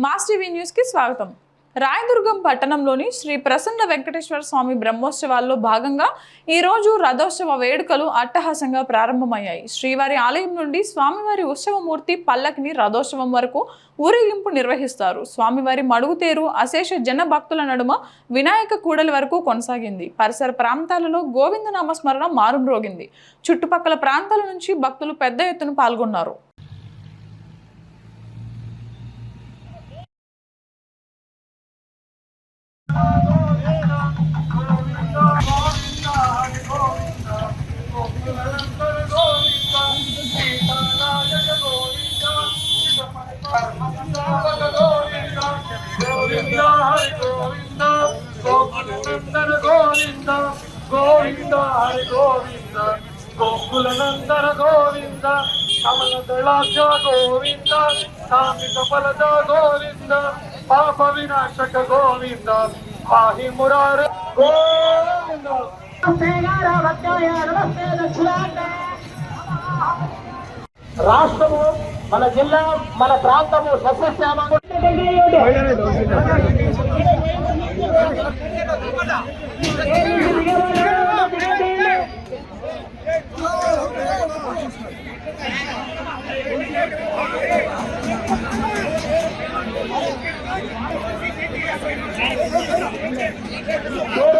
Mass TV స్వాగతం. రాయదుర్గం పట్టణంలోని శ్రీ ప్రసన్న వెంకటేశ్వర స్వామి బ్రహ్మోత్సవాల్లో భాగంగా ఈ రోజు రథోత్సవ వేడుకలు అట్టహాసంగా ప్రారంభమయ్యాయి. శ్రీవారి ఆలయం నుండి స్వామివారి ఉత్సవమూర్తి పల్లకిని రథోత్సవం వరకు ఊరేగింపు నిర్వహిస్తారు. స్వామివారి మడుగుతేరు అశేష జన భక్తుల నడుమ వినాయక కూడలి వరకు కొనసాగింది. పరిసర ప్రాంతాలలో గోవిందనామ స్మరణ మారుమ్రోగింది. చుట్టుపక్కల ప్రాంతాల నుంచి భక్తులు పెద్ద ఎత్తున పాల్గొన్నారు. గోవింద హరి గోవింద గోకులనందన గోవింద గోవింద కమల దళాక్ష గోవింద కామిత ఫలద గోవింద పాప వినాశక గోవింద పాహి మురారి గోవింద. రాష్ట్రము మన జిల్లా మన ప్రాంతము సస్యశ్యామ.